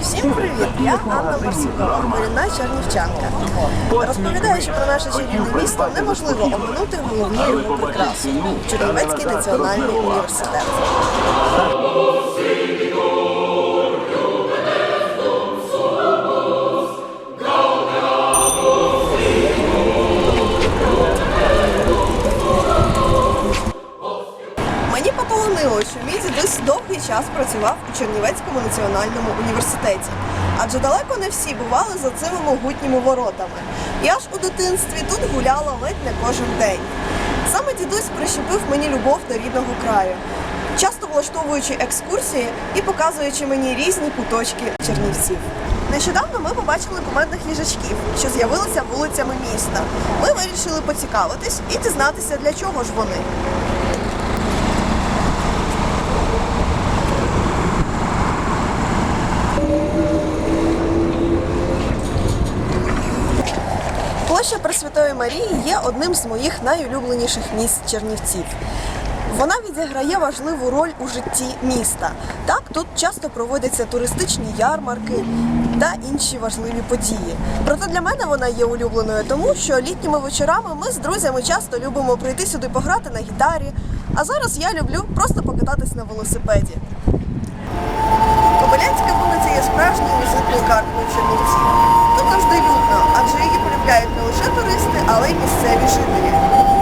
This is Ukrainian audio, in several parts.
Всім привіт! Я Анна Марсюкова, корінна чернівчанка. Розповідаючи про наше чарівне місто, неможливо оминути головні його прикрасу Чернівецький національний університет. Мій дідусь довгий час працював у Чернівецькому національному університеті, адже далеко не всі бували за цими могутніми воротами. Я ж у дитинстві тут гуляла ледь не кожен день. Саме дідусь прищепив мені любов до рідного краю, часто влаштовуючи екскурсії і показуючи мені різні куточки Чернівців. Нещодавно ми побачили кумедних їжачків, що з'явилися вулицями міста. Ми вирішили поцікавитись і дізнатися, для чого ж вони. Площа Пресвятої Марії є одним з моїх найулюбленіших місць Чернівців. Вона відіграє важливу роль у житті міста. Так, тут часто проводяться туристичні ярмарки та інші важливі події. Проте для мене вона є улюбленою, тому що літніми вечорами ми з друзями часто любимо прийти сюди пограти на гітарі. А зараз я люблю просто покататись на велосипеді. Туристи, але й місцеві жителі.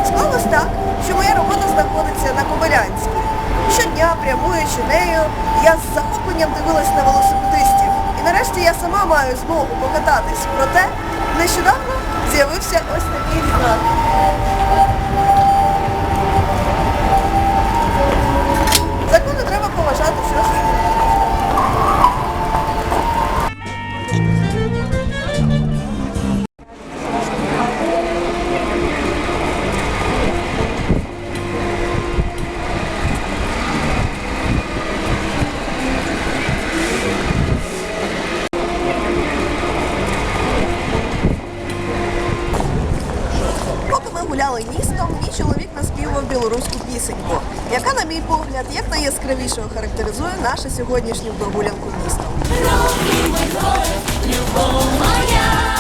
Склалось так, що моя робота знаходиться на Кобилянській. Щодня, прямуючи нею, я з захопленням дивилась на велосипедистів. І нарешті я сама маю змогу покататись. Проте нещодавно з'явився ось такий знак. Білоруську пісеньку, яка, на мій погляд, як найяскравішого характеризує нашу сьогоднішню прогулянку міста. Любов моя,